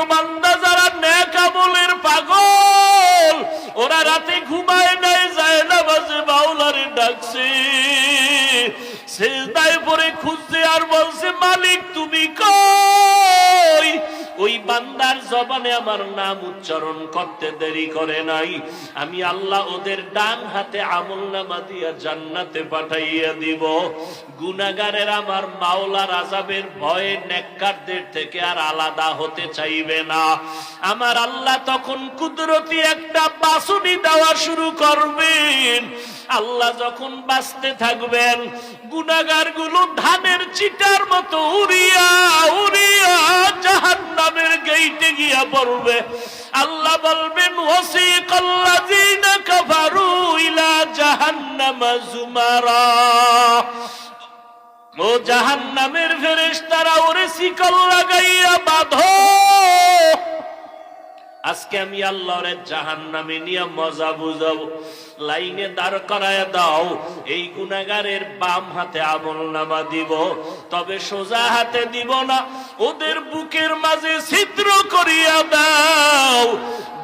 প্রিয় বান্দা যারা ন্যাক পাগল ওরা রাতে ঘুমায় নাই যায় না বাজে বাউলারে ডাকছে। বান্দার জবানে আমার নাম উচ্চারণ করতে দেরি করে নাই। আমি আল্লাহ ওদের ডান হাতে আমল নামা দিয়া জান্নাতে পাঠাইয়া দিব। গুনাগারের আমার মাওলার আজাবের ভয়ে নেককারদের থেকে আর আলাদা হতে চাইবে না। আমার আল্লাহ তখন কুদরতি একটা বাসুনি দেওয়া শুরু করবেন। আল্লাহ যখন বাঁচতে থাকবেন গুনাগারগুলো ধানের চিটার মতো উড়িয়া উড়িয়া জাহান নামের গেইটে গিয়া পড়বে। আল্লাহ বলবেন ওসিকাল্লাযীনা কাফারু ইলা জাহান্নামা জুমারা। ও জাহান্নামের ফেরেশতারা, ওরে শিকল লাগাইয়া বাঁধো। আজকে আমি আল্লাহর জাহান নামে নিয়ে মজা বুঝাবো। লাইনে দাঁড় করায় দাও। এই গুনাগারের বাম হাতে আমল নামা দিব, তবে সোজা হাতে দিব না। ওদের বুকের মাঝে ছিদ্র করিয়া দাও।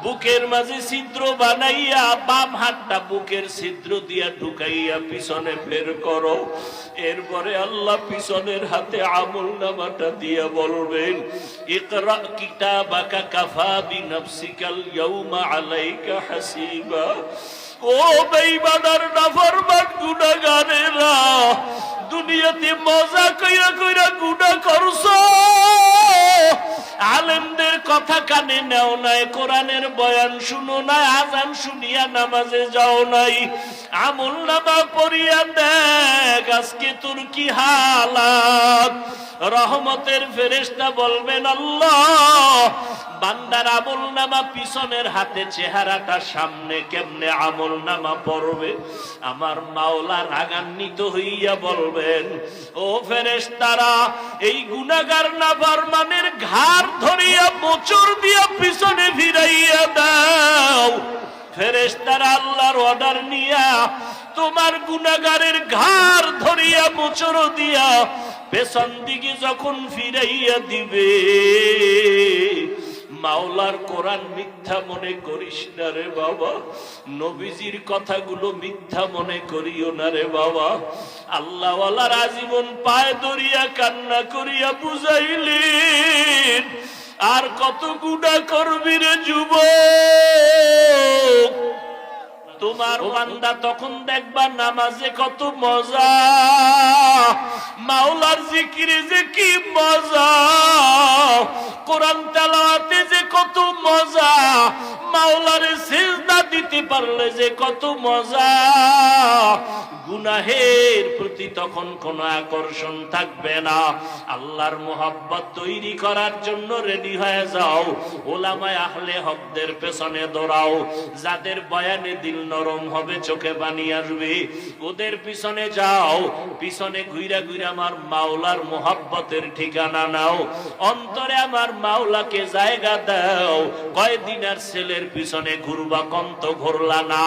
বুকের মাঝে ছিদ্র বানাইয়া বাম হাতটা বুকের ছিদ্র দিয়া ঢুকাইয়া পিছনে বের করো। এরপরে আল্লাহ পিছনের হাতে আমল নামাটা দিয়া বলবেন, ইকরা কিতাবাকা কাফা বিনাফসিকাল ইয়াউমা আলাইকা হাসিবা। দুনিয়াতে মজা কইরা কইরা গুডা করছ। আলেমদের কথা কানে নেও নাই, কোরআনের বয়ান শুনো নাই, আজান শুনিয়া নামাজে যাও নাই। আমল নামা পড়িয়া দেখ, আজকে তোর কি হালাত? রহমতের ফেরেশতা বলবেন, আল্লাহ, বান্দার আমল নামা পিছনের হাতে চেহারাটা সামনে কেমনে আমল নামা পড়বে? আমার মাওলা রাগান্বিত হইয়া বলবেন, ও ফেরেশতারা, এই গুনাগার না বারমানের ঘাড় ধরিয়া মোচর দিয়া পিছনে ফিরাইয়া দাও। ফেরেস্তার আল্লাহর অর্ডার নিয়া তোমার গুনাগারের ঘাড় ধরিয়া মোচর দিয়া পেছন দিকে যখন ফিরাইয়া দিবে মাওলার কোরআন মিথ্যা মনে করিস না রে বাবা। নবীজির কথাগুলো মিথ্যা মনে করিও না রে বাবা। আল্লাহওয়ালার আজীবন পায়ে দরিয়া কান্না করিয়া বুঝাইলেন আর কত গুণা করবি রে যুবক? তোমার বান্দা তখন দেখবা নামাজে কত মজা। মাওলার জিকিরে যে কি মজা। কোরআন তেলাওয়াতে যে কত মজা, মাওলারে সিজদা দিতে পারলে যে কত মজা। গুনাহের প্রতি তখন কোনো আকর্ষণ থাকবে না। আল্লাহর মোহাব্বত তৈরি করার জন্য রেডি হয়ে যাও। ওলামায় আহলে হকদের পেছনে দৌড়াও। যাদের বয়ানে দিল নরম হবে, চোখে পানি আসবে, ওদের পিছনে যাও। পিছনে ঘুইরা ঘুইরা আমার মাওলার মোহাব্বতের ঠিকানা নাও। অন্তরে আমার মাওলাকে জায়গা দাও। কয়দিন আর ছেলের পিছনে ঘুরবা কম তো ঘুরলা না।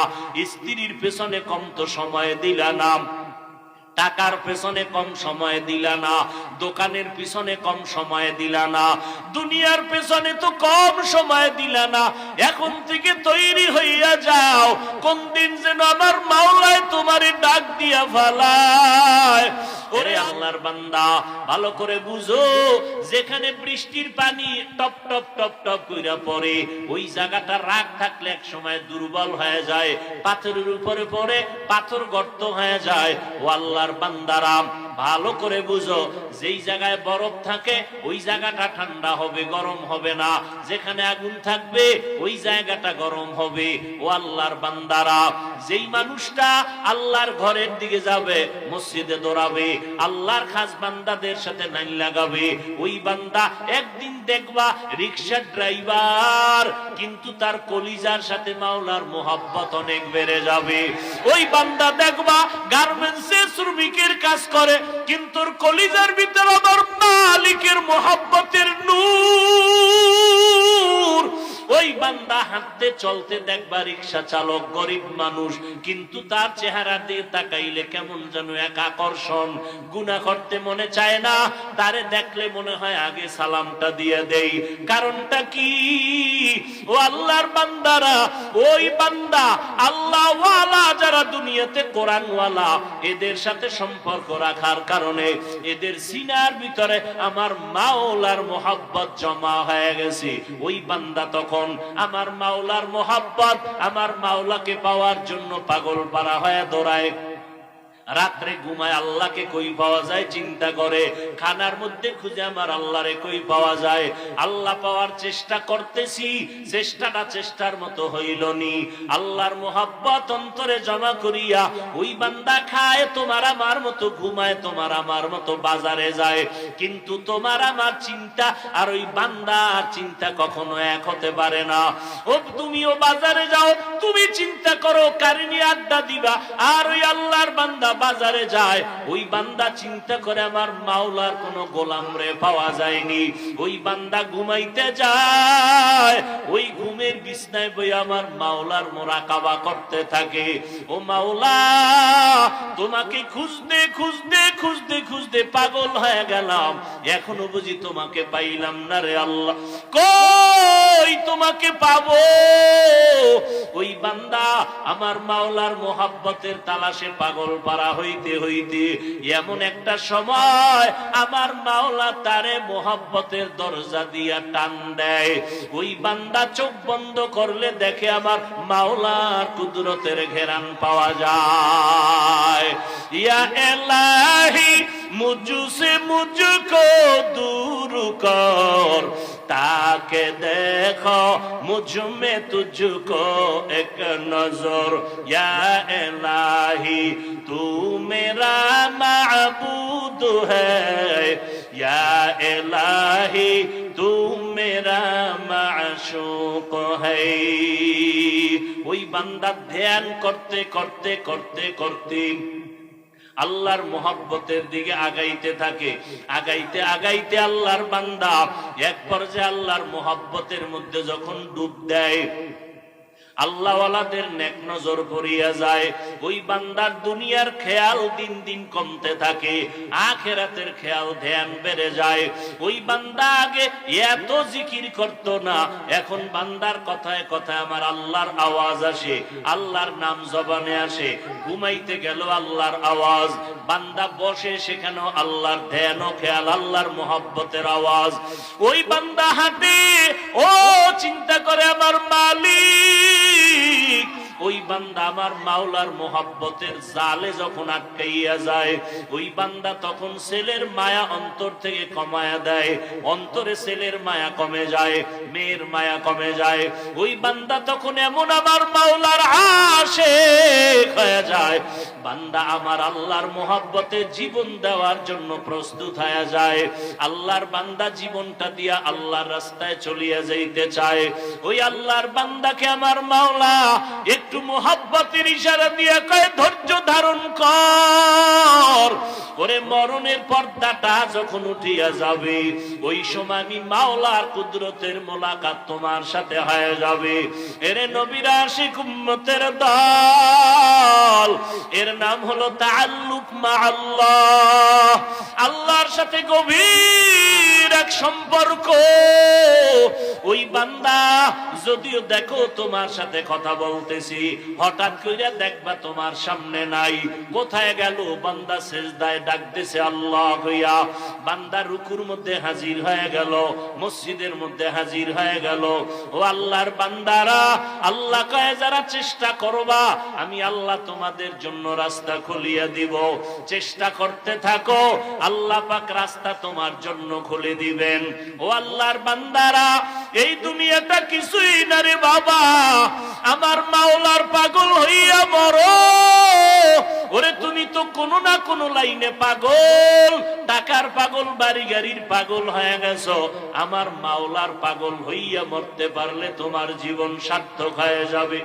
স্ত্রীর পেছনে কম তো সময় দিলা না। টাকার পেছনে কম সময় দিলা না। দোকানের পিছনে কম সময় দিলা না। দুনিয়ার পেছনে তো কম সময় দিলা না। এখন থেকে তৈরি হইয়া যাও। কোন দিন যেন আমার মাওলায় তোমারে ডাক দিয়া ফালায়। ওরে আল্লাহর বান্দা ভালো করে বুঝো যেখানে বৃষ্টির পানি টপ টপ টপ টপ কইরা পড়ে ওই জায়গাটা রাগ থাকলে এক সময় দুর্বল হয়ে যায় পাথরের উপরে পড়ে পাথর গর্ত হয়ে যায়। ও আল্লাহর বান্দারাম ভালো করে বুঝো, যেই জায়গায় বরফ থাকে, ওই জায়গাটা ঠান্ডা হবে, গরম হবে না। যেখানে আগুন থাকবে, ওই জায়গাটা গরম হবে। ও আল্লাহর বান্দারা, যেই মানুষটা আল্লাহর ঘরের দিকে যাবে, মসজিদে দৌড়াবে, আল্লাহর খাস বান্দাদের সাথে নাইন লাগাবে, ওই বান্দা একদিন দেখবা রিক্সার ড্রাইভার, কিন্তু তার কলিজার সাথে মাওলার মোহাব্বত অনেক বেড়ে যাবে। ওই বান্দা দেখবা গার্মেন্টসে শ্রমিকের কাজ করে কিন্তু কলিজার ভিতর আমার মালিকের মোহাব্বতের নূর। ওই বান্দা হাঁটতে চলতে দেখবা রিক্সা চালক গরিব মানুষ, কিন্তু তার চেহারা দিয়ে তাকাইলে কেমন যেন এক আকর্ষণ। গুণা করতে মনে চায় না, তারে দেখলে মনে হয় আগে সালামটা দিয়ে দেই। কারণটা কি? ও আল্লাহর বান্দারা, ওই বান্দা আল্লাহ ওয়ালা যারা দুনিয়াতে কোরআনওয়ালা, এদের সাথে সম্পর্ক রাখার কারণে এদের সিনার ভিতরে আমার মাওলার মোহাব্বত জমা হয়ে গেছে। ওই বান্দা তখন আমার মাওলার মোহাব্বত, আমার মাওলাকে পাওয়ার জন্য পাগল পারা হয়ে দৌড়ায়। রাত্রে ঘুমায় আল্লাহকে কই পাওয়া যায়, চিন্তা করে। খানার মধ্যে খুঁজে আমার আল্লাহরে কই পাওয়া যায়? আল্লাহ পাওয়ার চেষ্টা করতেছি, চেষ্টাটা চেষ্টার মতো হইল নি আল্লাহর মোহাব্বত অন্তরে জমা করিয়া, ওই বান্দা খায়, তোমার আমার মতো ঘুমায়, তোমার আমার মতো বাজারে যায়। কিন্তু তোমার আমার চিন্তা আর ওই বান্দার চিন্তা কখনো এক হতে পারে না। ও, তুমিও বাজারে যাও, তুমি চিন্তা করো কারিনী আড্ডা দিবা? আর ওই আল্লাহর বান্দা বাজারে যায়, ওই বান্দা চিন্তা করে আমার মাওলার কোনো গোলাম রে পাওয়া যায়নি। ওই বান্দা ঘুমাইতে যায়, ওই ঘুমের বিছনায় বই আমার মাওলার মোরাকাবা করতে থাকে। ও মাওলা, তোমাকে খুঁজতে খুঁজতে খুঁজতে খুঁজতে পাগল হয়ে গেলাম। এখনও বুঝি তোমাকে পাইলাম না রে আল্লাহ। কই তোমাকে পাবো? বান্দা, আমার মাওলার মোহাব্বতের তালাশে পাগল পারা হইতে হইতে এমন একটা সময় আমার মাওলা তারে মোহাব্বতের দরজা দিয়া টান দেয়। ওই বান্দা চোখ বন্ধ করলে দেখে আমার মাওলার কুদরতের ঘেরান পাওয়া যায়। ইয়া এলাহি মুঝসে মুঝকো দূর কর। তাকে দেখ, মুজুমে তুঝকো এক নজর। তু মেরা মাহবুদ হ্যাহি তু মেরা মাশুক হই ওই বান্দা ধ্যান করতে করতে করতে করতে আল্লাহর মোহাব্বতের দিকে আগাইতে থাকে। আগাইতে আগাইতে আল্লাহর বান্দা। এক পর্যায়ে আল্লাহর মোহাব্বতের মধ্যে যখন ডুব দেয় আল্লাহওয়ালাদের নেক নজর যায়। ওই বান্দার দুনিয়ার খেয়াল দিন দিন কমতে থাকে, আখেরাতের খেয়াল ধ্যান বেড়ে যায়। ওই বান্দা আগে এত জিকির করত না, এখন বান্দার কথায় কথায় আমার আল্লাহর আওয়াজ আসে, আল্লাহর নাম জবানে আসে, ঘুমাইতে গেল আল্লাহর আওয়াজ। বান্দা বসে সেখানেও আল্লাহর ধ্যান ও খেয়াল, আল্লাহর মোহাব্বতের আওয়াজ। ওই বান্দা হাঁটে, ও চিন্তা করে আমার মালিক ওই বান্দা আমার মাওলার মোহাব্বতের জালে যখন আটকাইয়া যায়, ওই বান্দা তখন ছেলের মায়া অন্তর থেকে কমায়া দেয়, অন্তরে ছেলের মায়া কমে যায়, মেয়ের মায়া কমে যায়। ওই বান্দা তখন এমন আমার মাওলার আসে হয়ে যায়, বান্দা আমার আল্লাহর মোহাব্বতে জীবন দেওয়ার জন্য প্রস্তুত হয়ে যায়। আল্লাহর বান্দা জীবনটা দিয়া আল্লাহর রাস্তায় চলিয়া যাইতে চায়। ওই আল্লাহর বান্দাকে আমার মাওলা, একটু মোহাব্বতের ইশারা দিয়ে কয়, ধৈর্য ধারণ কর। ওরে মরণের পর্দাটা যখন উঠিয়া যাবে, ওই সময় আমি মাওলার কুদরতের মোলাকাত তোমার সাথে হয়ে যাবে। এরে নবীরা উম্মতের দল, এর নাম হলো তাল্লুক মা আল্লাহ। আল্লাহর সাথে গভীর এক সম্পর্ক। ওই বান্দা, যদিও দেখো তোমার সাথে কথা বলতেছি, হঠাৎ করে দেখবা তোমার সামনে নাই। কোথায় গেল? বান্দা সেজদায় ডাকতেছে আল্লাহ হইয়া। বান্দা রুকুর মধ্যে হাজির হয়ে গেল, মসজিদের মধ্যে হাজির হয়ে গেল। ও আল্লাহর বান্দারা, আল্লাহ কয়ে, যারা চেষ্টা করবা, আমি আল্লাহ তোমাদের জন্য রাস্তা খুলিয়ে দিব। চেষ্টা করতে থাকো, আল্লাহ পাক রাস্তা তোমার জন্য খুলে দিবেন। ও আল্লাহর বান্দারা, এই দুনিয়াটা কিছুই না রে বাবা। আমার মাওলার পাগল হইয়া মরো। ওরে, তুমি তো কোনো না কোনো লাইনে পাগল। টাকার পাগল, বাড়ি গাড়ির পাগল হয়ে গেছো। আমার মাওলার পাগল হইয়া মরতে পারলে তোমার জীবন সার্থক হয়ে যাবে।